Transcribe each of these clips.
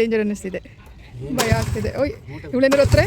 Danger ಅನ್ನಿಸ್ತಿದೆ. ಭಯ ಆಗ್ತಿದೆ. ಓಯ್ ಇವಳೇನಾರು ಹತ್ರ?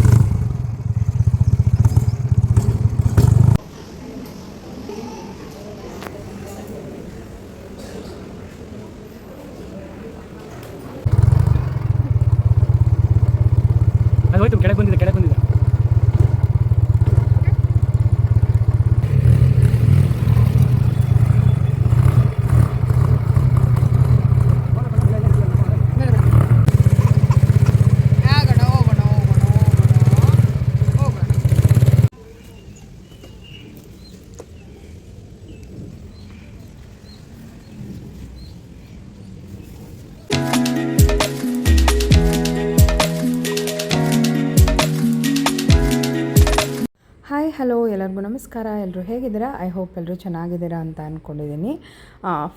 ಹಲೋ, ಎಲ್ಲರಿಗೂ ನಮಸ್ಕಾರ. ಎಲ್ಲರೂ ಹೇಗಿದ್ದೀರಾ? ಐ ಹೋಪ್ ಎಲ್ಲರೂ ಚೆನ್ನಾಗಿದ್ದೀರಾ ಅಂತ ಅಂದ್ಕೊಂಡಿದ್ದೀನಿ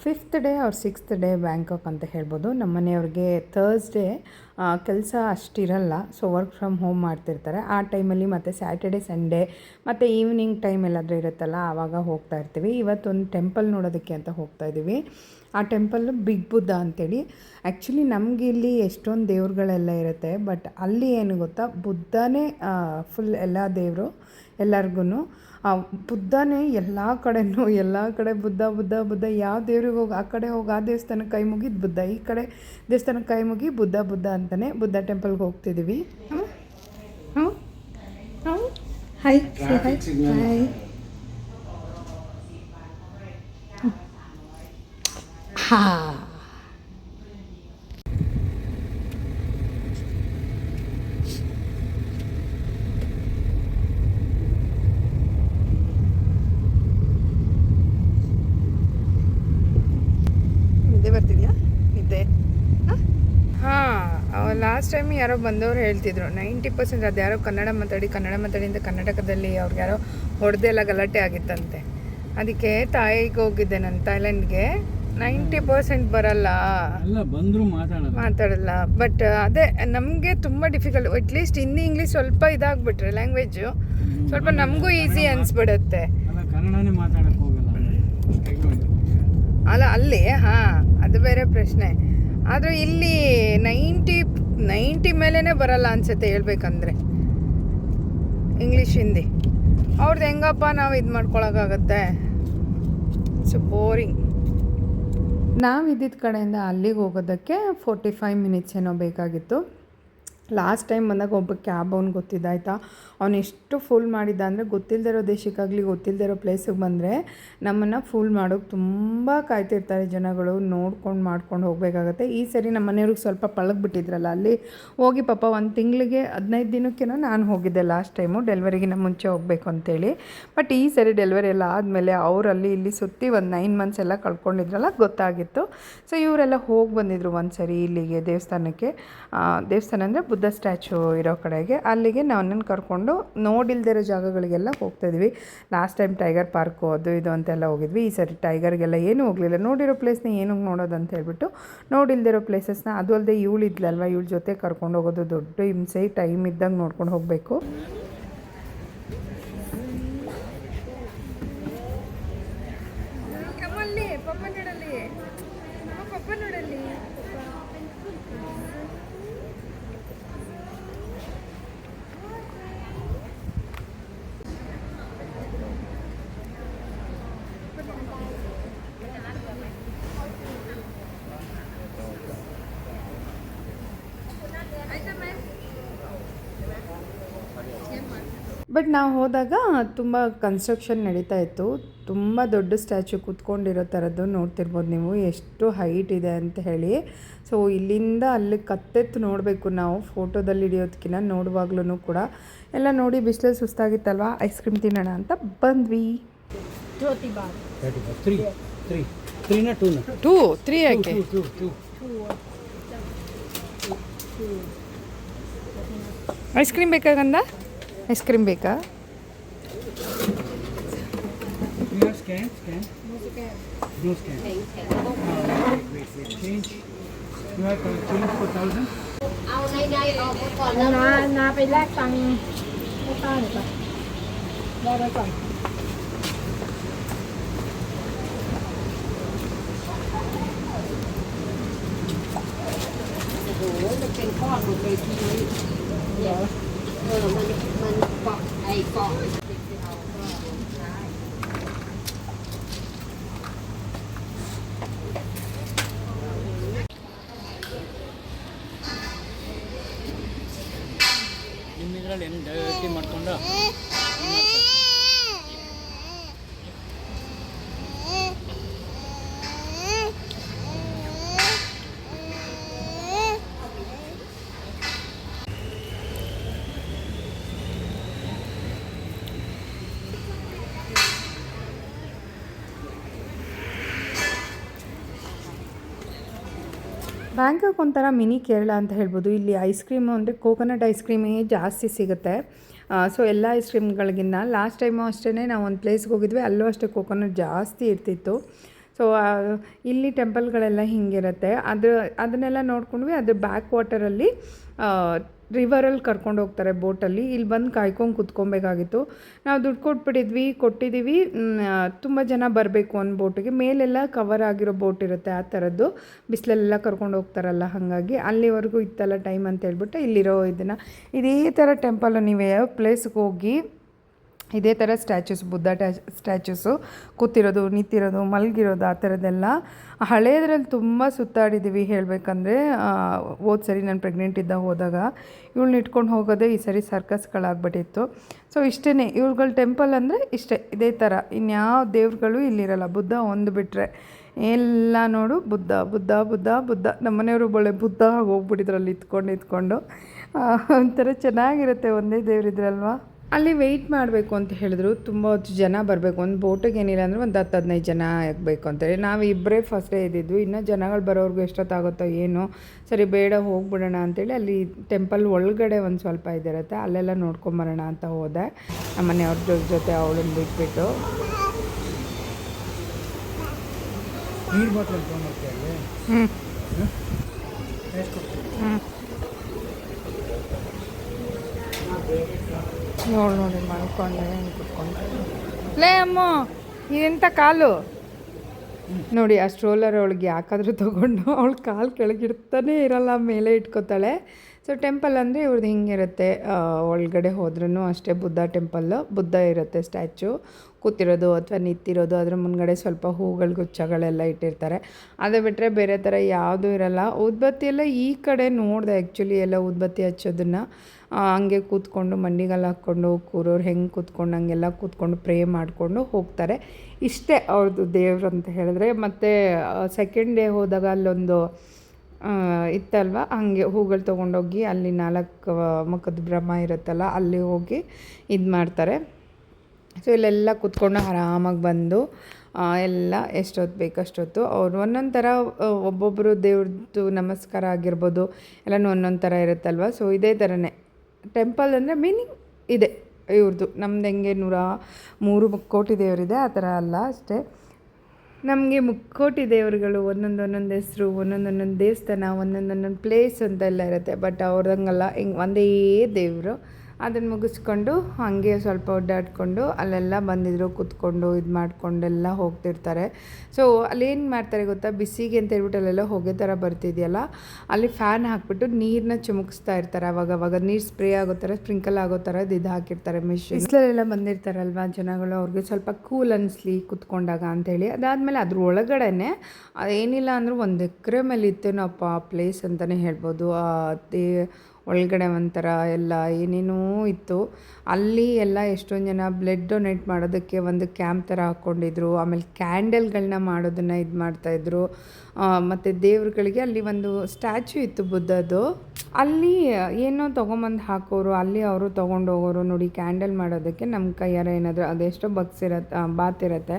ಫಿಫ್ತ್ ಡೇ ಅವ್ರ ಸಿಕ್ಸ್ತ್ ಡೇ ಬ್ಯಾಂಕಾಕ್ ಅಂತ ಹೇಳ್ಬೋದು. ನಮ್ಮ ಮನೆಯವ್ರಿಗೆ ಥರ್ಸ್ಡೇ ಕೆಲಸ ಅಷ್ಟಿರಲ್ಲ. ಸೊ ವರ್ಕ್ ಫ್ರಮ್ ಹೋಮ್ ಮಾಡ್ತಿರ್ತಾರೆ. ಆ ಟೈಮಲ್ಲಿ ಮತ್ತು ಸ್ಯಾಟರ್ಡೆ ಸಂಡೇ ಮತ್ತು ಈವ್ನಿಂಗ್ ಟೈಮ್ ಎಲ್ಲಾದರೂ ಇರುತ್ತಲ್ಲ, ಆವಾಗ ಹೋಗ್ತಾ ಇರ್ತೀವಿ. ಇವತ್ತೊಂದು ಟೆಂಪಲ್ ನೋಡೋದಕ್ಕೆ ಅಂತ ಹೋಗ್ತಾ ಇದ್ದೀವಿ. ಆ ಟೆಂಪಲ್ಲು ಬಿಗ್ ಬುದ್ಧ ಅಂತೇಳಿ. ಆ್ಯಕ್ಚುಲಿ ನಮಗೆ ಇಲ್ಲಿ ಎಷ್ಟೊಂದು ದೇವ್ರುಗಳೆಲ್ಲ ಇರುತ್ತೆ ಬಟ್ ಅಲ್ಲಿ ಏನು ಗೊತ್ತಾ? ಬುದ್ಧನೇ ಫುಲ್ ಎಲ್ಲ ದೇವರು ಎಲ್ಲರಿಗೂ ಬುದ್ಧನೇ ಎಲ್ಲ ಕಡೆನೂ ಎಲ್ಲ ಕಡೆ ಬುದ್ಧ ಬುದ್ಧ ಬುದ್ಧ ಯಾವ ದೇವ್ರಿಗೆ ಹೋಗಿ ಆ ಕಡೆ ಹೋಗಿ ಆ ದೇವಸ್ಥಾನಕ್ಕೆ ಕೈ ಮುಗಿದು ಬುದ್ಧ ಈ ಕಡೆ ದೇವಸ್ಥಾನಕ್ಕೆ ಕೈ ಮುಗಿ ಬುದ್ಧ ಬುದ್ಧ ಅಂತಲೇ ಬುದ್ಧ ಟೆಂಪಲ್ಗೆ ಹೋಗ್ತಿದ್ದೀವಿ ಹಾಂ ಹ್ಞೂ ಹ್ಞೂ ಹಾಯ್ ಹಾಯ್ ಹಾಯ್ ಹಾ. ಲಾಸ್ಟ್ ಟೈಮ್ ಯಾರೋ ಬಂದವರು ಹೇಳ್ತಿದ್ರು ನೈಂಟಿ ಪರ್ಸೆಂಟ್ ಅದು ಯಾರೋ ಕನ್ನಡ ಮಾತಾಡಿ ಕನ್ನಡ ಮಾತಾಡಿ ಅಂತ ಕರ್ನಾಟಕದಲ್ಲಿ ಅವ್ರಿಗೆ ಯಾರೋ ಹೊಡೆದೆಲ್ಲ ಗಲಾಟೆ ಆಗಿತ್ತಂತೆ. ಅದಕ್ಕೆ ತಾಯಿಗೆ ಹೋಗಿದ್ದೆ ನಾನು ಥೈಲ್ಯಾಂಡ್ಗೆ ನೈಂಟಿ ಪರ್ಸೆಂಟ್ ಬರಲ್ಲ. ಮಾತಾಡಲ್ಲ. ಬಟ್ ಅದೇ ನಮಗೆ ತುಂಬ ಡಿಫಿಕಲ್ಟ್ ಅಟ್ಲೀಸ್ಟ್ ಹಿಂದಿ ಇಂಗ್ಲೀಷ್ ಸ್ವಲ್ಪ ಇದಾಗ್ಬಿಟ್ರೆ ಲ್ಯಾಂಗ್ವೇಜು ಸ್ವಲ್ಪ ನಮಗೂ ಈಸಿ ಅನ್ಸ್ಬಿಡುತ್ತೆ. ಅಲ್ಲ ಅಲ್ಲಿ ಹಾಂ ಅದು ಬೇರೆ ಪ್ರಶ್ನೆ. ಆದರೆ ಇಲ್ಲಿ ನೈಂಟಿ ನೈಂಟಿ ಮೇಲೇ ಬರಲ್ಲ ಅನ್ಸುತ್ತೆ ಹೇಳ್ಬೇಕಂದ್ರೆ. ಇಂಗ್ಲೀಷ್ ಹಿಂದಿ ಅವ್ರದ್ದು ಹೆಂಗಪ್ಪ ನಾವು ಇದು ಮಾಡ್ಕೊಳಕ್ಕಾಗತ್ತೆ? ಸೊ ಬೋರಿಂಗ್ ನಾವು ಇದ್ದಿದ್ದ ಕಡೆಯಿಂದ ಅಲ್ಲಿಗೆ ಹೋಗೋದಕ್ಕೆ ಫೋರ್ಟಿ ಫೈವ್ ಮಿನಿಟ್ಸ್ ಏನೋ ಬೇಕಾಗಿತ್ತು. ಲಾಸ್ಟ್ ಟೈಮ್ ಬಂದಾಗ ಒಬ್ಬ ಕ್ಯಾಬ್ ಅವ್ನು ಗೊತ್ತಿದ್ದಾಯ್ತಾ ಅವ್ನು ಎಷ್ಟು ಫುಲ್ ಮಾಡಿದ್ದ ಅಂದರೆ ಗೊತ್ತಿಲ್ಲದೆ ಇರೋ ದೇಶಕ್ಕಾಗಲಿ ಗೊತ್ತಿಲ್ಲದೆ ಇರೋ ಪ್ಲೇಸಿಗೆ ಬಂದರೆ ನಮ್ಮನ್ನು ಫುಲ್ ಮಾಡೋಕ್ಕೆ ತುಂಬ ಕಾಯ್ತಿರ್ತಾರೆ ಜನಗಳು. ನೋಡ್ಕೊಂಡು ಮಾಡ್ಕೊಂಡು ಹೋಗಬೇಕಾಗತ್ತೆ. ಈ ಸರಿ ನಮ್ಮ ಮನೆಯವ್ರಿಗೆ ಸ್ವಲ್ಪ ಪಳಗ್ಬಿಟ್ಟಿದ್ರಲ್ಲ ಅಲ್ಲಿ ಹೋಗಿ ಪಾಪ ಒಂದು ತಿಂಗಳಿಗೆ ಹದಿನೈದು ದಿನಕ್ಕೇನೋ ನಾನು ಹೋಗಿದ್ದೆ ಲಾಸ್ಟ್ ಟೈಮು ಡೆಲಿವರಿಗಿನ ಮುಂಚೆ ಹೋಗಬೇಕು ಅಂತೇಳಿ. ಬಟ್ ಈ ಸರಿ ಡೆಲಿವರಿ ಎಲ್ಲ ಆದಮೇಲೆ ಅವರಲ್ಲಿ ಇಲ್ಲಿ ಸುತ್ತಿ ಒಂದು ನೈನ್ ಮಂತ್ಸ್ ಎಲ್ಲ ಕಳ್ಕೊಂಡಿದ್ರಲ್ಲ, ಗೊತ್ತಾಗಿತ್ತು. ಸೊ ಇವರೆಲ್ಲ ಹೋಗಿ ಬಂದಿದ್ರು ಒಂದು ಸರಿ ಇಲ್ಲಿಗೆ ದೇವಸ್ಥಾನಕ್ಕೆ. ದೇವಸ್ಥಾನ ಅಂದರೆ ಬುದ್ಧ ಸ್ಟ್ಯಾಚು ಇರೋ ಕಡೆಗೆ ಅಲ್ಲಿಗೆ ನನ್ನನ್ನು ಕರ್ಕೊಂಡು ನೋಡಿಲ್ದೇ ಇರೋ ಜಾಗಗಳಿಗೆಲ್ಲ ಹೋಗ್ತಾಯಿದ್ವಿ ಲಾಸ್ಟ್ ಟೈಮ್ ಟೈಗರ್ ಪಾರ್ಕು ಅದು ಇದು ಅಂತೆಲ್ಲ ಹೋಗಿದ್ವಿ. ಈ ಸರಿ ಟೈಗರ್ಗೆಲ್ಲ ಏನೂ ಹೋಗಲಿಲ್ಲ. ನೋಡಿರೋ ಪ್ಲೇಸ್ನ ಏನಕ್ಕೆ ನೋಡೋದು ಅಂತ ಹೇಳ್ಬಿಟ್ಟು ನೋಡಿಲ್ದಿರೋ ಪ್ಲೇಸಸ್ನ ಅದು ಅಲ್ಲದೆ ಇವಳಿದ್ಲಲ್ವ ಇವಳ ಜೊತೆ ಕರ್ಕೊಂಡು ಹೋಗೋದು ದೊಡ್ಡ ಹಿಂಸೆ. ಟೈಮ್ ಇದ್ದಂಗೆ ನೋಡ್ಕೊಂಡು ಹೋಗಬೇಕು. ಬಟ್ ನಾವು ಹೋದಾಗ ತುಂಬ ಕನ್ಸ್ಟ್ರಕ್ಷನ್ ನಡೀತಾ ಇತ್ತು. ತುಂಬ ದೊಡ್ಡ ಸ್ಟ್ಯಾಚು ಕೂತ್ಕೊಂಡಿರೋ ಥರದ್ದು ನೋಡ್ತಿರ್ಬೋದು ನೀವು. ಎಷ್ಟು ಹೈಟ್ ಇದೆ ಅಂತ ಹೇಳಿ. ಸೊ ಇಲ್ಲಿಂದ ಅಲ್ಲಿ ಕತ್ತೆತ್ತು ನೋಡಬೇಕು ನಾವು. ಫೋಟೋದಲ್ಲಿ ಹಿಡಿಯೋದಕ್ಕಿಂತ ನೋಡುವಾಗ್ಲೂ ಕೂಡ. ಎಲ್ಲ ನೋಡಿ ಬಿಸಿಲು ಸುಸ್ತಾಗಿತ್ತಲ್ವ? ಐಸ್ ಕ್ರೀಮ್ ತಿನ್ನೋಣ ಅಂತ ಬಂದ್ವಿ. ಟೂ ತ್ರೀ ಯಾಕೆ? ಐಸ್ ಕ್ರೀಮ್ ಬೇಕಾಗಂದ? ಐಸ್ ಕ್ರೀಮ್ ಬೇಕಾ scan scan no scan change you have change four thousand เอานานาไปแลกตังค์ให้ป้าหน่อยป่ะได้ไว้ก่อน โอ้โหมันเป็น หมดไปที่นี่เหรอ ಡೈರೆಕ್ಟಿ ಮಾಡ್ಕೊಂಡು ಬ್ಯಾಂಕಾಕ್ ಒಂಥರ ಮಿನಿ ಕೇರಳ ಅಂತ ಹೇಳ್ಬೋದು. ಇಲ್ಲಿ ಐಸ್ ಕ್ರೀಮು ಅಂದರೆ ಕೋಕೋನಟ್ ಐಸ್ ಕ್ರೀಮೇ ಜಾಸ್ತಿ ಸಿಗುತ್ತೆ. ಸೊ ಎಲ್ಲ ಐಸ್ ಕ್ರೀಮ್ಗಳಿಗಿನ್ನ ಲಾಸ್ಟ್ ಟೈಮು ಅಷ್ಟೇ ನಾವು ಒಂದು ಪ್ಲೇಸ್ಗೆ ಹೋಗಿದ್ವಿ, ಅಲ್ಲೂ ಅಷ್ಟೇ ಕೋಕೋನಟ್ ಜಾಸ್ತಿ ಇರ್ತಿತ್ತು. ಸೊ ಇಲ್ಲಿ ಟೆಂಪಲ್ಗಳೆಲ್ಲ ಹಿಂಗಿರುತ್ತೆ. ಅದು ಅದನ್ನೆಲ್ಲ ನೋಡ್ಕೊಂಡ್ವಿ, ಅದ್ರ ಬ್ಯಾಕ್ ವಾಟರಲ್ಲಿ ರಿವರಲ್ಲಿ ಕರ್ಕೊಂಡು ಹೋಗ್ತಾರೆ ಬೋಟಲ್ಲಿ. ಇಲ್ಲಿ ಬಂದು ಕಾಯ್ಕೊಂಡು ಕುತ್ಕೊಬೇಕಾಗಿತ್ತು. ನಾವು ದುಡ್ಡು ಕೊಟ್ಬಿಟ್ಟಿದ್ವಿ, ಕೊಟ್ಟಿದ್ದೀವಿ. ತುಂಬ ಜನ ಬರಬೇಕು ಒಂದು ಬೋಟಿಗೆ. ಮೇಲೆಲ್ಲ ಕವರ್ ಆಗಿರೋ ಬೋಟ್ ಇರುತ್ತೆ ಆ ಥರದ್ದು. ಬಿಸಿಲಲ್ಲೆಲ್ಲ ಕರ್ಕೊಂಡು ಹೋಗ್ತಾರಲ್ಲ, ಹಾಗಾಗಿ. ಅಲ್ಲಿವರೆಗೂ ಇತ್ತಲ್ಲ ಟೈಮ್ ಅಂತ ಹೇಳ್ಬಿಟ್ಟು ಇಲ್ಲಿರೋ ಇದನ್ನು. ಇದೇ ಥರ ಟೆಂಪಲ್ ನೀವು ಯಾವ ಪ್ಲೇಸ್ಗೆ ಹೋಗಿ ಇದೇ ಥರ ಸ್ಟ್ಯಾಚ್ಯೂಸ್ ಬುದ್ಧ ಟ್ಯಾ ಸ್ಟ್ಯಾಚ್ಯೂಸು ಕೂತಿರೋದು, ನಿಂತಿರೋದು, ಮಲಗಿರೋದು, ಆ ಥರದ್ದೆಲ್ಲ. ಹಳೆಯದ್ರಲ್ಲಿ ತುಂಬ ಸುತ್ತಾಡಿದ್ದೀವಿ ಹೇಳಬೇಕಂದ್ರೆ ಹೋದ ಸರಿ ನಾನು ಪ್ರೆಗ್ನೆಂಟ್ ಇದ್ದಾಗ ಹೋದಾಗ. ಇವಳನ್ನ ಇಟ್ಕೊಂಡು ಹೋಗೋದೇ ಈ ಸರಿ ಸರ್ಕಸ್ಗಳಾಗ್ಬಿಟ್ಟಿತ್ತು ಸೊ ಇಷ್ಟೇ ಇವ್ರುಗಳ ಟೆಂಪಲ್ ಅಂದರೆ ಇಷ್ಟೇ. ಇದೇ ಥರ. ಇನ್ಯಾವ ದೇವ್ರುಗಳು ಇಲ್ಲಿರಲ್ಲ, ಬುದ್ಧ ಒಂದು ಬಿಟ್ಟರೆ ಎಲ್ಲ ನೋಡು, ಬುದ್ಧ ಬುದ್ಧ ಬುದ್ಧ ಬುದ್ಧ. ನಮ್ಮನೆಯವರು ಬಳೆ ಬುದ್ಧ ಹೋಗ್ಬಿಟ್ಟಿದ್ರಲ್ಲಿ, ಇತ್ಕೊಂಡು ಇತ್ಕೊಂಡು. ಒಂಥರ ಚೆನ್ನಾಗಿರುತ್ತೆ ಒಂದೇ ದೇವ್ರಿದ್ರಲ್ವಾ? ಅಲ್ಲಿ ವೆಯ್ಟ್ ಮಾಡಬೇಕು ಅಂತ ಹೇಳಿದ್ರು. ತುಂಬ ಹೊತ್ತು ಜನ ಬರಬೇಕು. ಒಂದು ಬೋಟಿಗೆ ಏನಿಲ್ಲ ಅಂದರೆ ಒಂದು ಹತ್ತು ಹದಿನೈದು ಜನ ಆಗಬೇಕು ಅಂತೇಳಿ ನಾವು ಇಬ್ಬರೇ ಫಸ್ಟೇ ಇದ್ದಿದ್ವಿ ಇನ್ನು ಜನಗಳು ಬರೋರ್ಗು ಎಷ್ಟೊತ್ತಾಗುತ್ತೋ ಏನೋ. ಸರಿ ಬೇಡ ಹೋಗ್ಬಿಡೋಣ ಅಂತೇಳಿ ಅಲ್ಲಿ ಟೆಂಪಲ್ ಒಳಗಡೆ ಒಂದು ಸ್ವಲ್ಪ ಇದಿರುತ್ತೆ. ಅಲ್ಲೆಲ್ಲ ನೋಡ್ಕೊಂಬರೋಣ ಅಂತ ಹೋದೆ. ನಮ್ಮ ಮನೆಯವ್ರ ಜೊತೆ ಅವಳನ್ನ ಬಿಟ್ಬಿಟ್ಟು. ಹ್ಞೂ ನೋಡಿ ನೋಡಿ ಕುತ್ಕೊಂಡೆ ಕುತ್ಕೊಂಡು. ಲೇ ಅಮ್ಮ ಇದೆಂಥ ಕಾಲು? ನೋಡಿ, ಆ ಸ್ಟ್ರೋಲರ್ ಅವಳಿಗೆ ಯಾಕಾದ್ರೂ ತೊಗೊಂಡು, ಅವಳು ಕಾಲು ಕೆಳಗಿಡ್ತಾನೆ ಇರಲ್ಲ, ಮೇಲೆ ಇಟ್ಕೋತಾಳೆ. ಸೊ ಟೆಂಪಲ್ ಅಂದರೆ ಇವ್ರದ್ದು ಹಿಂಗಿರುತ್ತೆ. ಒಳಗಡೆ ಹೋದ್ರೂ ಅಷ್ಟೇ ಬುದ್ಧ ಟೆಂಪಲ್ ಬುದ್ಧ ಇರುತ್ತೆ ಸ್ಟ್ಯಾಚು ಕೂತಿರೋದು ಅಥವಾ ನಿಂತಿರೋದು, ಅದ್ರ ಮುಂದ್ಗಡೆ ಸ್ವಲ್ಪ ಹೂಗಳು, ಗುಚ್ಛಗಳೆಲ್ಲ ಇಟ್ಟಿರ್ತಾರೆ. ಅದು ಬಿಟ್ಟರೆ ಬೇರೆ ಥರ ಯಾವುದೂ ಇರಲ್ಲ. ಉದ್ಬತ್ತಿ ಎಲ್ಲ ಈ ಕಡೆ ನೋಡಿದೆ ಆ್ಯಕ್ಚುಲಿ ಎಲ್ಲ ಉದ್ಬತ್ತಿ ಹಚ್ಚೋದನ್ನು. ಹಂಗೆ ಕೂತ್ಕೊಂಡು ಮಂಡಿಗೆಲ್ಲ ಹಾಕ್ಕೊಂಡು, ಕೂರೋರು ಹೆಂಗೆ ಕೂತ್ಕೊಂಡು, ಹಂಗೆಲ್ಲ ಕೂತ್ಕೊಂಡು ಪ್ರೇ ಮಾಡಿಕೊಂಡು ಹೋಗ್ತಾರೆ. ಇಷ್ಟೇ ಅವ್ರದ್ದು ದೇವ್ರು ಅಂತ ಹೇಳಿದ್ರೆ. ಮತ್ತು ಸೆಕೆಂಡ್ ಡೇ ಹೋದಾಗ ಅಲ್ಲೊಂದು ಇತ್ತಲ್ವ? ಹಂಗೆ ಹೂಗಳು ತೊಗೊಂಡೋಗಿ ಅಲ್ಲಿ ನಾಲ್ಕು ಮುಖದ ಭ್ರಮ ಇರುತ್ತಲ್ಲ, ಅಲ್ಲಿ ಹೋಗಿ ಇದು ಮಾಡ್ತಾರೆ. ಸೊ ಇಲ್ಲೆಲ್ಲ ಕೂತ್ಕೊಂಡು ಆರಾಮಾಗಿ ಬಂದು ಎಲ್ಲ ಎಷ್ಟೊತ್ತು ಬೇಕಷ್ಟೊತ್ತು ಅವ್ರು ಒಂದೊಂದು ಥರ ಒಬ್ಬೊಬ್ಬರು ದೇವ್ರದ್ದು ನಮಸ್ಕಾರ ಆಗಿರ್ಬೋದು, ಎಲ್ಲನೂ ಒಂದೊಂದು ಥರ ಇರುತ್ತಲ್ವ? ಸೊ ಇದೇ ಥರನೇ. ಟೆಂಪಲ್ ಅಂದರೆ ಮೀನಿಂಗ್ ಇದೆ ಇವ್ರದ್ದು ನಮ್ದು ಹೆಂಗೆ ನೂರ ಮೂರು ಕೋಟಿ ದೇವರಿದೆ, ಆ ಥರ ಅಲ್ಲ ಅಷ್ಟೇ. ನಮಗೆ ಮುಕ್ಕೋಟಿ ದೇವರುಗಳು ಒಂದೊಂದು ಒಂದೊಂದು ಹೆಸರು ಒಂದೊಂದೊಂದೊಂದು ಒಂದೊಂದು ದೇವಸ್ಥಾನ, ಒಂದೊಂದು ಒಂದೊಂದು ಪ್ಲೇಸ್ ಅಂತೆಲ್ಲ ಇರುತ್ತೆ. ಬಟ್ ಅವ್ರದಂಗಲ್ಲ ಹಿಂಗೆ ಒಂದೇ ದೇವರು. ಅದನ್ನು ಮುಗಿಸ್ಕೊಂಡು ಹಾಗೆ ಸ್ವಲ್ಪ ಒಡ್ಡಾಡಿಕೊಂಡು ಅಲ್ಲೆಲ್ಲ ಬಂದಿದ್ರು, ಕೂತ್ಕೊಂಡು ಇದು ಮಾಡಿಕೊಂಡೆಲ್ಲ ಹೋಗ್ತಿರ್ತಾರೆ. ಸೊ ಅಲ್ಲೇನು ಮಾಡ್ತಾರೆ ಗೊತ್ತಾ? ಬಿಸಿಗೆ ಅಂತ ಹೇಳ್ಬಿಟ್ಟು ಅಲ್ಲೆಲ್ಲ ಹೊಗೆ ಥರ ಬರ್ತಿದೆಯಲ್ಲ? ಅಲ್ಲಿ ಫ್ಯಾನ್ ಹಾಕ್ಬಿಟ್ಟು ನೀರನ್ನ ಚಿಮುಕಿಸ್ತಾ ಇರ್ತಾರೆ ಅವಾಗ ಅವಾಗ. ನೀರು ಸ್ಪ್ರೇ ಆಗೋ ಥರ ಸ್ಪ್ರಿಂಕಲ್ ಆಗೋ ಥರ ಇದು ಹಾಕಿರ್ತಾರೆ ಮಿಷಿನ್ ಬಿಸಿಲಲ್ಲೆಲ್ಲ ಬಂದಿರ್ತಾರಲ್ವ ಜನಗಳು? ಅವ್ರಿಗೆ ಸ್ವಲ್ಪ ಕೂಲ್ ಅನಿಸ್ಲಿ ಕೂತ್ಕೊಂಡಾಗ ಅಂಥೇಳಿ ಅದಾದಮೇಲೆ ಅದ್ರ ಒಳಗಡೆನೆ ಏನಿಲ್ಲ ಅಂದರೂ ಒಂದು ಎಕರೆ ಮೇಲೆ ಇತ್ತೇನಪ್ಪ ಪ್ಲೇಸ್ ಅಂತಲೇ ಹೇಳ್ಬೋದು. ಒಳಗಡೆ ಒಂಥರ ಎಲ್ಲ ಏನೇನೋ ಇತ್ತು. ಅಲ್ಲಿ ಎಲ್ಲ ಎಷ್ಟೊಂದು ಜನ ಬ್ಲಡ್ ಡೊನೇಟ್ ಮಾಡೋದಕ್ಕೆ ಒಂದು ಕ್ಯಾಂಪ್ ಥರ ಹಾಕ್ಕೊಂಡಿದ್ರು ಆಮೇಲೆ ಕ್ಯಾಂಡಲ್ಗಳನ್ನ ಮಾಡೋದನ್ನು ಇದು ಮಾಡ್ತಾಯಿದ್ರು ಮತ್ತು ದೇವ್ರುಗಳಿಗೆ ಅಲ್ಲಿ ಒಂದು ಸ್ಟ್ಯಾಚು ಇತ್ತು ಬುದ್ಧದ್ದು. ಅಲ್ಲಿ ಏನೋ ತೊಗೊಂಬಂದು ಹಾಕೋರು, ಅಲ್ಲಿ ಅವರು ತೊಗೊಂಡು ಹೋಗೋರು ನೋಡಿ ಕ್ಯಾಂಡಲ್ ಮಾಡೋದಕ್ಕೆ ನಮ್ಮ ಕೈಯಾರ ಏನಾದರೂ ಅದೆಷ್ಟೋ ಬಗ್ಸ್ ಇರತ್ತೆ ಬಾತ್ ಇರುತ್ತೆ.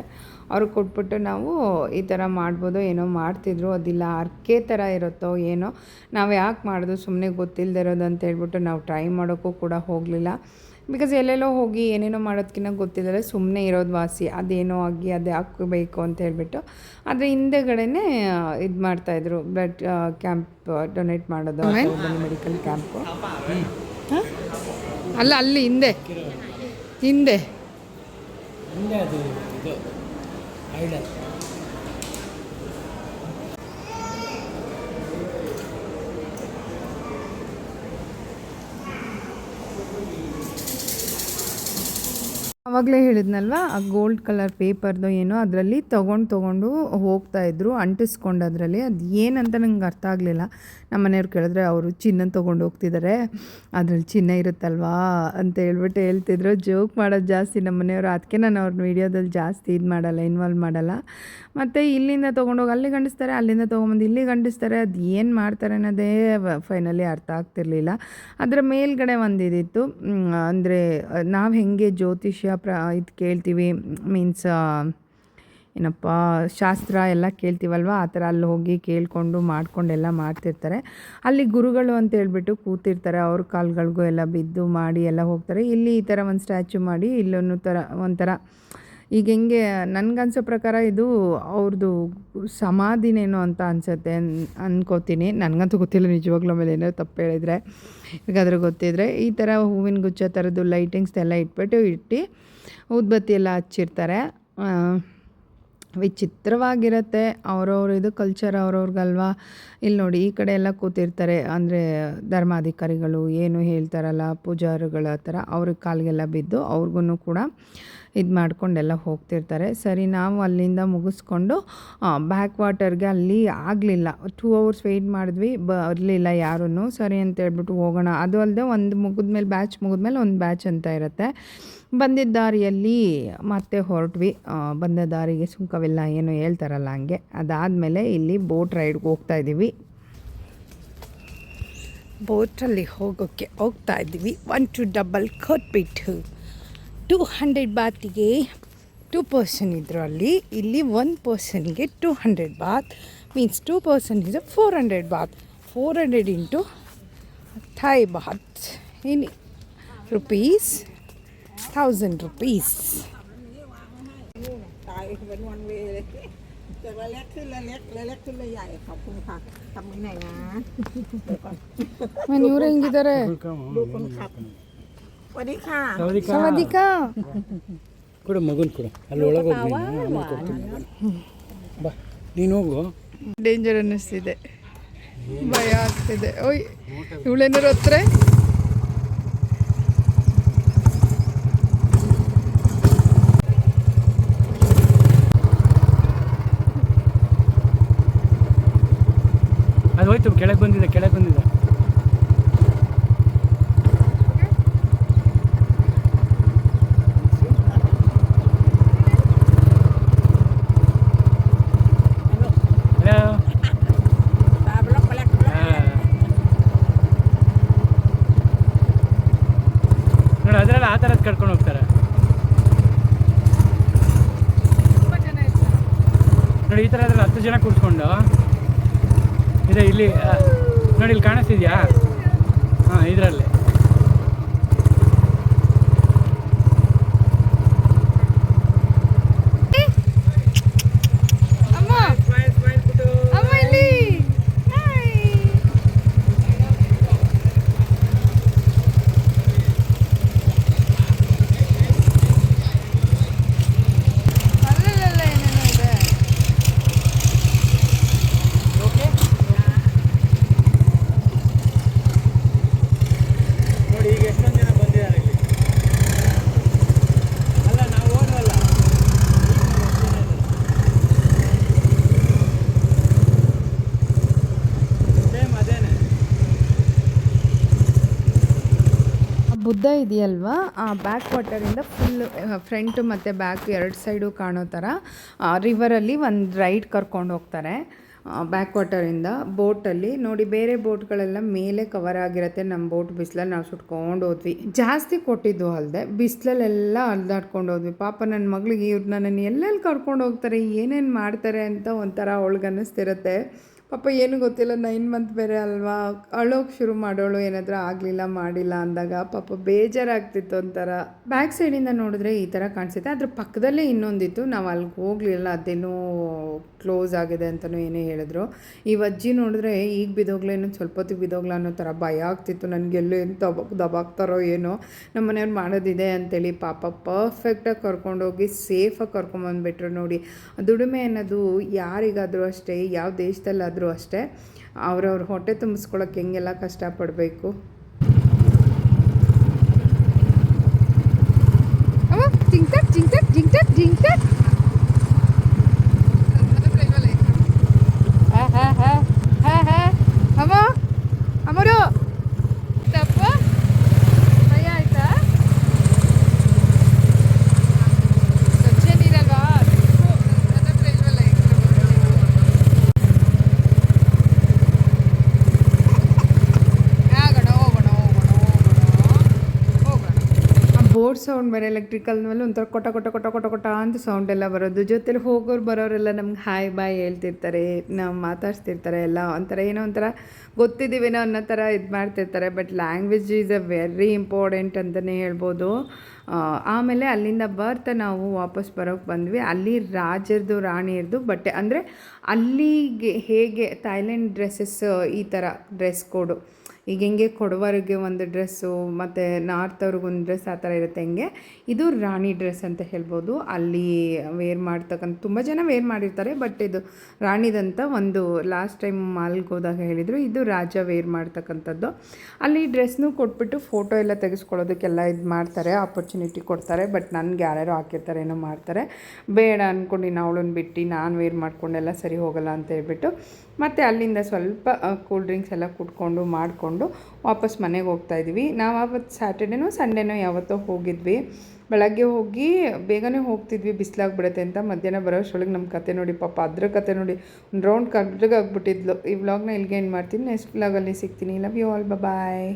ಅವ್ರಿಗೆ ಕೊಟ್ಬಿಟ್ಟು ನಾವು ಈ ಥರ ಮಾಡ್ಬೋದು, ಏನೋ ಮಾಡ್ತಿದ್ರು, ಅದಿಲ್ಲ ಅರ್ಕೆ ಥರ ಇರುತ್ತೋ ಏನೋ. ನಾವು ಯಾಕೆ ಮಾಡೋದು ಸುಮ್ಮನೆ ಗೊತ್ತಿಲ್ಲದೆ ಇರೋದು ಅಂತ ಹೇಳ್ಬಿಟ್ಟು ನಾವು ಟ್ರೈ ಮಾಡೋಕ್ಕೂ ಕೂಡ ಹೋಗಲಿಲ್ಲ. ಬಿಕಾಸ್ ಎಲ್ಲೆಲ್ಲೋ ಹೋಗಿ ಏನೇನೋ ಮಾಡೋದಕ್ಕಿಂತ ಗೊತ್ತಿಲ್ಲದೆ ಸುಮ್ಮನೆ ಇರೋದು ವಾಸಿ ಅದೇನೋ ಆಗಿ ಅದೇ ಹಾಕಬೇಕು ಅಂತ ಹೇಳಿಬಿಟ್ಟು ಅದ್ರ ಹಿಂದೆಗಡೆನೇ ಇದು ಮಾಡ್ತಾಯಿದ್ರು ಬ್ಲಡ್ ಕ್ಯಾಂಪ್ ಡೊನೇಟ್ ಮಾಡೋದು ಮೆಡಿಕಲ್ ಕ್ಯಾಂಪು ಅಲ್ಲ ಅಲ್ಲಿ ಹಿಂದೆ. ಹಿಂದೆ ಹಿಂದೆ ಅದು ಇದು ಐಡಲ್ ಆವಾಗಲೇ ಹೇಳಿದ್ನಲ್ವ, ಆ ಗೋಲ್ಡ್ ಕಲರ್ ಪೇಪರ್ದು ಏನೋ ಅದರಲ್ಲಿ ತೊಗೊಂಡು ತೊಗೊಂಡು ಹೋಗ್ತಾ ಇದ್ರು, ಅಂಟಿಸ್ಕೊಂಡು ಅದರಲ್ಲಿ. ಅದು ಏನಂತ ನಂಗೆ ಅರ್ಥ ಆಗಲಿಲ್ಲ. ನಮ್ಮ ಮನೆಯವ್ರು ಕೇಳಿದ್ರೆ ಅವರು ಚಿನ್ನ ತೊಗೊಂಡು ಹೋಗ್ತಿದ್ದಾರೆ ಅದ್ರಲ್ಲಿ ಚಿನ್ನ ಇರುತ್ತಲ್ವಾ ಅಂತ ಹೇಳ್ಬಿಟ್ಟು ಹೇಳ್ತಿದ್ರು. ಜೋಕ್ ಮಾಡೋದು ಜಾಸ್ತಿ ನಮ್ಮ ಮನೆಯವರು. ಅದಕ್ಕೆ ನಾನು ಅವ್ರ ವೀಡಿಯೋದಲ್ಲಿ ಜಾಸ್ತಿ ಇದು ಮಾಡಲ್ಲ, ಇನ್ವಾಲ್ವ್ ಮಾಡಲ್ಲ. ಮತ್ತು ಇಲ್ಲಿಂದ ತೊಗೊಂಡೋಗಿ ಅಲ್ಲಿ ಗಂಡಿಸ್ತಾರೆ, ಅಲ್ಲಿಂದ ತೊಗೊಂಬಂದು ಇಲ್ಲಿ ಗಂಡಿಸ್ತಾರೆ. ಅದು ಏನು ಮಾಡ್ತಾರೆ ಅನ್ನೋದೇ ಫೈನಲಿ ಅರ್ಥ ಆಗ್ತಿರ್ಲಿಲ್ಲ. ಅದರ ಮೇಲ್ಗಡೆ ಒಂದು ಇದಿತ್ತು. ಅಂದರೆ ನಾವು ಹೆಂಗೆ ಜ್ಯೋತಿಷ್ಯ ಪ್ರ, ಇದು ಕೇಳ್ತೀವಿ, ಮೀನ್ಸ್ ಏನಪ್ಪ, ಶಾಸ್ತ್ರ ಎಲ್ಲ ಕೇಳ್ತೀವಲ್ವ? ಆ ಥರ ಅಲ್ಲಿ ಹೋಗಿ ಕೇಳಿಕೊಂಡು ಮಾಡ್ಕೊಂಡೆಲ್ಲ ಮಾಡ್ತಿರ್ತಾರೆ. ಅಲ್ಲಿ ಗುರುಗಳು ಅಂತ ಹೇಳ್ಬಿಟ್ಟು ಕೂತಿರ್ತಾರೆ. ಅವ್ರ ಕಾಲ್ಗಳಿಗೂ ಎಲ್ಲ ಬಿದ್ದು ಮಾಡಿ ಎಲ್ಲ ಹೋಗ್ತಾರೆ. ಇಲ್ಲಿ ಈ ಥರ ಒಂದು ಸ್ಟ್ಯಾಚು ಮಾಡಿ, ಇಲ್ಲೊಂದು ಥರ, ಒಂಥರ ಈಗ ಹೆಂಗೆ ನನಗನ್ಸೋ ಪ್ರಕಾರ ಇದು ಅವ್ರದ್ದು ಸಮಾಧಿನೇನೋ ಅಂತ ಅನಿಸುತ್ತೆ ಅನ್ಕೋತೀನಿ. ನನಗಂತೂ ಗೊತ್ತಿಲ್ಲ, ನಿಜವಾಗ್ಲೂ ಆಮೇಲೆ ಏನೋ ತಪ್ಪು ಹೇಳಿದರೆ. ಈಗಾದರೂ ಗೊತ್ತಿದ್ರೆ ಈ ಥರ ಹೂವಿನ ಗುಚ್ಚ ಥರದ್ದು ಲೈಟಿಂಗ್ಸ್ ಎಲ್ಲ ಇಟ್ಬಿಟ್ಟು ಇಟ್ಟು ಉದ್ಬತ್ತಿ ಎಲ್ಲ ಹಚ್ಚಿರ್ತಾರೆ. ವಿಚಿತ್ರವಾಗಿರುತ್ತೆ. ಅವ್ರವ್ರ ಇದು ಕಲ್ಚರ್ ಅವ್ರವ್ರಿಗಲ್ವಾ? ಇಲ್ಲಿ ನೋಡಿ, ಈ ಕಡೆ ಎಲ್ಲ ಕೂತಿರ್ತಾರೆ. ಅಂದರೆ ಧರ್ಮಾಧಿಕಾರಿಗಳು ಏನು ಹೇಳ್ತಾರಲ್ಲ, ಪೂಜಾರಿಗಳ ಥರ, ಅವ್ರಿಗೆ ಕಾಲಿಗೆಲ್ಲ ಬಿದ್ದು ಅವ್ರಿಗೂ ಕೂಡ ಇದು ಮಾಡ್ಕೊಂಡೆಲ್ಲ ಹೋಗ್ತಿರ್ತಾರೆ. ಸರಿ, ನಾವು ಅಲ್ಲಿಂದ ಮುಗಿಸ್ಕೊಂಡು ಬ್ಯಾಕ್ ವಾಟರ್ಗೆ ಅಲ್ಲಿ ಆಗಲಿಲ್ಲ. ಟೂ ಅವರ್ಸ್ ವೆಯ್ಟ್ ಮಾಡಿದ್ವಿ ಬರಲಿಲ್ಲ ಯಾರೂ ಸರಿ ಅಂತ ಹೇಳ್ಬಿಟ್ಟು ಹೋಗೋಣ. ಅದು ಅಲ್ಲದೆ ಒಂದು ಮುಗಿದ್ಮೇಲೆ ಬ್ಯಾಚ್ ಮುಗಿದ್ಮೇಲೆ ಒಂದು ಬ್ಯಾಚ್ ಅಂತ ಇರುತ್ತೆ. ಬಂದಿದ್ದ ದಾರಿಯಲ್ಲಿ ಮತ್ತೆ ಹೊರಟ್ವಿ. ಬಂದ ದಾರಿಗೆ ಸುಂಕವಿಲ್ಲ, ಏನು ಹೇಳ್ತಾರಲ್ಲ ಹಂಗೆ. ಅದಾದಮೇಲೆ ಇಲ್ಲಿ ಬೋಟ್ ರೈಡ್ಗೆ ಹೋಗ್ತಾ ಇದ್ದೀವಿ ಬೋಟಲ್ಲಿ ಹೋಗೋಕ್ಕೆ ಹೋಗ್ತಾ ಇದ್ದೀವಿ ಒನ್ ಟು ಡಬಲ್ ಕೊಟ್ಬಿಟ್ಟು ಟೂ ಹಂಡ್ರೆಡ್ ಬಾತಿಗೆ ಟೂ ಪರ್ಸನ್ ಇದ್ದರು ಅಲ್ಲಿ. ಇಲ್ಲಿ one ಪರ್ಸನ್ಗೆ two hundred baht. Means two person is four hundred baht. Four hundred into Thai baht ಏನು ರುಪೀಸ್ ಥೌಸಂಡ್ ರುಪೀಸ್ ಇವ್ರು ಹೆಂಗಿದ್ದಾರೆ? ಸವದಿಕ ಕೊಡು ಮಗುನ್ ಕೊಡು ಅಲ್ಲಿ ಒಳಗೆ ಹೋಗಿ ನೀನು, ಆಮೇಲೆ ಕೊಡ್ತೀನಿ ಬಾ ನೀನು ಹೋಗು ಡೇಂಜರ್ ಅನ್ನಿಸ್ತಿದೆ. ಭಯ ಆಗ್ತಿದೆ. ಓಯ್ ಇವಳೇನಾರು ಹತ್ರ ಅದು ಹೋಯ್ತು ಕೆಳಗೆ ಬಂದಿದೆ ಕೆಳಗೆ ಬಂದಿದೆ ಹಲೋ ನೋಡಿ ಅದರಲ್ಲಿ ಆ ಥರದ್ದು ಕರ್ಕೊಂಡು ಹೋಗ್ತಾರೆ. ನೋಡಿ ಈ ಥರ ಅದ್ರಲ್ಲಿ ಹತ್ತು ಜನ ಕೂತ್ಕೊಂಡು ಇದೆ ಇಲ್ಲಿ ನೋಡಿ ಇಲ್ಲಿ ಕಾಣಿಸ್ತಿದ್ಯಾ? ಹಾಂ ಇದರಲ್ಲಿ ಅಮ್ಮ ಅಮ್ಮ ಇಲ್ಲಿ ಅಲ್ಲಲ್ಲ ಏನೇನೋ ಇದೆ ನೋಡಿ ಈಗ ಎಷ್ಟೊಂದು ಜನ ಬಂದಿದ್ದಾರೆ ಇಲ್ಲಿ ಅಲ್ಲ ನಾವು ಹೋದ್ವಲ್ಲ ಸೇಮ್ ಅದೇನೆ ಬುದ್ಧ ಇದೆಯಲ್ವಾ? ಆ ಬ್ಯಾಕ್ ವಾಟರಿಂದ ಫುಲ್ ಫ್ರಂಟು ಮತ್ತು ಬ್ಯಾಕ್ ಎರಡು ಸೈಡು ಕಾಣೋ ಥರ ರಿವರಲ್ಲಿ ಒಂದು ರೈಡ್ ಕರ್ಕೊಂಡು ಹೋಗ್ತಾರೆ. ಬ್ಯಾಕ್ ವಾಟರಿಂದ ಬೋಟಲ್ಲಿ ನೋಡಿ, ಬೇರೆ ಬೋಟ್ಗಳೆಲ್ಲ ಮೇಲೆ ಕವರ್ ಆಗಿರುತ್ತೆ. ನಮ್ಮ ಬೋಟ್ ಬಿಸಿಲಲ್ಲಿ ನಾವು ಸುಟ್ಕೊಂಡು ಹೋದ್ವಿ. ಜಾಸ್ತಿ ಕೊಟ್ಟಿದ್ದು ಅಲ್ಲದೆ ಬಿಸಿಲಲ್ಲೆಲ್ಲ ಅಲ್ದಾಡ್ಕೊಂಡು ಹೋದ್ವಿ. ಪಾಪ ನನ್ನ ಮಗಳಿಗೆ ಇವ್ರು ನನ್ನನ್ನು ಎಲ್ಲೆಲ್ಲಿ ಕರ್ಕೊಂಡು ಹೋಗ್ತಾರೆ, ಏನೇನು ಮಾಡ್ತಾರೆ ಅಂತ ಒಂಥರ ಅವಳಿಗೆ ಅನ್ನಿಸ್ತಿರುತ್ತೆ ಪಾಪ ಏನು ಗೊತ್ತಿಲ್ಲ ನೈನ್ ಮಂತ್ ಬೇರೆ ಅಲ್ವಾ? ಅಳೋಕೆ ಶುರು ಮಾಡೋಳು, ಏನಾದರೂ ಆಗಲಿಲ್ಲ, ಮಾಡಿಲ್ಲ ಅಂದಾಗ ಪಾಪ ಬೇಜಾರಾಗ್ತಿತ್ತು ಒಂಥರ. ಬ್ಯಾಕ್ ಸೈಡಿಂದ ನೋಡಿದ್ರೆ ಈ ಥರ ಕಾಣಿಸುತ್ತೆ. ಅದ್ರ ಪಕ್ಕದಲ್ಲೇ ಇನ್ನೊಂದಿತ್ತು. ನಾವು ಅಲ್ಲಿಗೆ ಹೋಗಲಿಲ್ಲ, ಅದೇನೋ ಕ್ಲೋಸ್ ಆಗಿದೆ ಅಂತಲೂ ಏನೇ ಹೇಳಿದ್ರು. ಈ ಅಜ್ಜಿ ನೋಡಿದ್ರೆ ಈಗ ಬಿದ್ದೋಗ್ಲೇ, ಇನ್ನೊಂದು ಸ್ವಲ್ಪ ಹೊತ್ತಿಗೆ ಬಿದ್ದೋಗ್ಲ ಅನ್ನೋ ಥರ ಭಯ ಆಗ್ತಿತ್ತು. ನನಗೆಲ್ಲೂ ಏನು ದಬ ದಬಾಕ್ತಾರೋ ಏನೋ. ನಮ್ಮ ಮನೆಯವ್ರು ಮಾಡೋದಿದೆ ಅಂತೇಳಿ ಪಾಪ ಪರ್ಫೆಕ್ಟಾಗಿ ಕರ್ಕೊಂಡೋಗಿ ಸೇಫಾಗಿ ಕರ್ಕೊಂಬಂದ್ಬಿಟ್ರು ನೋಡಿ. ದುಡಿಮೆ ಅನ್ನೋದು ಯಾರಿಗಾದರೂ ಅಷ್ಟೇ, ಯಾವ ದೇಶದಲ್ಲಾದರೂ ಅಷ್ಟೇ. ಅವ್ರವ್ರ ಹೊಟ್ಟೆ ತುಂಬಿಸ್ಕೊಳಕ್ಕೆ ಹೆಂಗೆಲ್ಲ ಕಷ್ಟಪಡಬೇಕು? ಜಿಂಕ್ ಜಿಂಕ್ ಜಿಂಕ್ ಟಕ್ ಜಿಂಗ್ ಟಕ್ ಜಿಂಗ್ ಟಕ್ ಹಾ ಹಾ ಹಾ ಹಾ ಹಾ ಅಮ್ಮ ಅಮರು ತಪ್ಪ ಭಯ ಆಯ್ತಾ ಸ್ವಚ್ಛ ನೀರಲ್ವಾ ಆಗೋಣ ಹೋಗೋಣ ಹೋಗೋಣ ಹೋಗೋಣ ಹೋಗೋಣ ಬೋರ್ಡ್ ಸೌಂಡ್ ಬೇರೆ ಎಲೆಕ್ಟ್ರಿಕಲ್ ಮೇಲೆ ಒಂಥರ ಕೊಟ ಕೊಟ ಕೊಟ ಕೊಟ ಕೊಟ ಅಂತ ಸೌಂಡ್ ಎಲ್ಲ ಬರೋದು. ಜೊತೆಲಿ ಹೋಗೋರು ಬರೋರೆಲ್ಲ ನಮ್ಗೆ ಹಾಯ್ ಬಾಯ್ ಹೇಳ್ತಿರ್ತಾರೆ, ನಾವು ಮಾತಾಡ್ಸ್ತಿರ್ತಾರೆ ಎಲ್ಲ ಒಂಥರ ಏನೋ ಒಂಥರ ಗೊತ್ತಿದ್ದೀವೇನೋ ಅನ್ನೋ ಥರ ಇದು ಮಾಡ್ತಿರ್ತಾರೆ. But language is a very important ಅಂತಲೇ ಹೇಳ್ಬೋದು. ಆಮೇಲೆ ಅಲ್ಲಿಂದ ಬರ್ತಾ ನಾವು ವಾಪಸ್ ಬರೋಕ್ಕೆ ಬಂದ್ವಿ. ಅಲ್ಲಿ ರಾಜರದು, ರಾಣಿಯರ್ದು ಬಟ್ಟೆ. ಅಂದರೆ ಅಲ್ಲಿಗೆ ಹೇಗೆ ಥೈಲ್ಯಾಂಡ್ ಡ್ರೆಸ್ಸಸ್ ಈ ಥರ ಡ್ರೆಸ್ ಕೋಡು ಈಗ ಹೆಂಗೆ ಕೊಡವರಿಗೆ ಒಂದು ಡ್ರೆಸ್ಸು ಮತ್ತು ನಾರ್ತ್ ಅವ್ರಿಗೆ ಒಂದು ಡ್ರೆಸ್ ಆ ಥರ ಇರುತ್ತೆ ಹೆಂಗೆ? ಇದು ರಾಣಿ ಡ್ರೆಸ್ ಅಂತ ಹೇಳ್ಬೋದು. ಅಲ್ಲಿ ವೇರ್ ಮಾಡ್ತಕ್ಕಂಥ, ತುಂಬ ಜನ ವೇರ್ ಮಾಡಿರ್ತಾರೆ ಬಟ್ ಇದು ರಾಣಿದಂತ ಒಂದು ಲಾಸ್ಟ್ ಟೈಮ್ ಮಾಲ್ಗೆ ಹೋದಾಗ ಹೇಳಿದರು, ಇದು ರಾಜ ವೇರ್ ಮಾಡ್ತಕ್ಕಂಥದ್ದು. ಅಲ್ಲಿ ಡ್ರೆಸ್ನೂ ಕೊಟ್ಬಿಟ್ಟು ಫೋಟೋ ಎಲ್ಲ ತೆಗೆಸ್ಕೊಳ್ಳೋದಕ್ಕೆಲ್ಲ ಇದು ಮಾಡ್ತಾರೆ ಆಪರ್ಚುನಿಟಿ ಕೊಡ್ತಾರೆ ಬಟ್ ನನಗೆ ಯಾರ್ಯಾರು ಹಾಕಿರ್ತಾರೆ, ಏನೋ ಮಾಡ್ತಾರೆ. ಬೇಡ ಅಂದ್ಕೊಂಡು ಅವಳನ್ನು ಬಿಟ್ಟು, ನಾನು ವೇರ್ ಮಾಡ್ಕೊಂಡೆಲ್ಲ ಸರಿ ಹೋಗಲ್ಲ ಅಂತ ಹೇಳ್ಬಿಟ್ಟು, ಮತ್ತು ಅಲ್ಲಿಂದ ಸ್ವಲ್ಪ ಕೂಲ್ ಡ್ರಿಂಕ್ಸ್ ಎಲ್ಲ ಕುಟ್ಕೊಂಡು ಮಾಡಿಕೊಂಡು ವಾಪಸ್ ಮನೆಗೆ ಹೋಗ್ತಾ ಇದ್ವಿ. ನಾವು ಆವತ್ತು ಸ್ಯಾಟರ್ಡೇನೋ ಸಂಡೇನೋ ಯಾವತ್ತೋ ಹೋಗಿದ್ವಿ. ಬೆಳಗ್ಗೆ ಹೋಗಿ ಬೇಗನೆ ಹೋಗ್ತಿದ್ವಿ. ಬಿಸಿಲಾಗ್ಬಿಡುತ್ತೆ ಅಂತ ಮಧ್ಯಾಹ್ನ ಬರೋಷ್ಟೊಳಗೆ ನಮ್ಮ ಕತೆ ನೋಡಿ, ಪಾಪ ಅದ್ರ ಕತೆ ನೋಡಿ, ಒಂದು ರೌಂಡ್ ಕಗ್ರಗಾಗ್ಬಿಟ್ಟಿದ್ಲು ಈ ವ್ಲಾಗ್ನ ಇಲ್ಲಿಗೆ ಏನು ಮಾಡ್ತೀನಿ. ನೆಕ್ಸ್ಟ್ ವ್ಲಾಗಲ್ಲಿ ಸಿಗ್ತೀನಿ. Love you all bye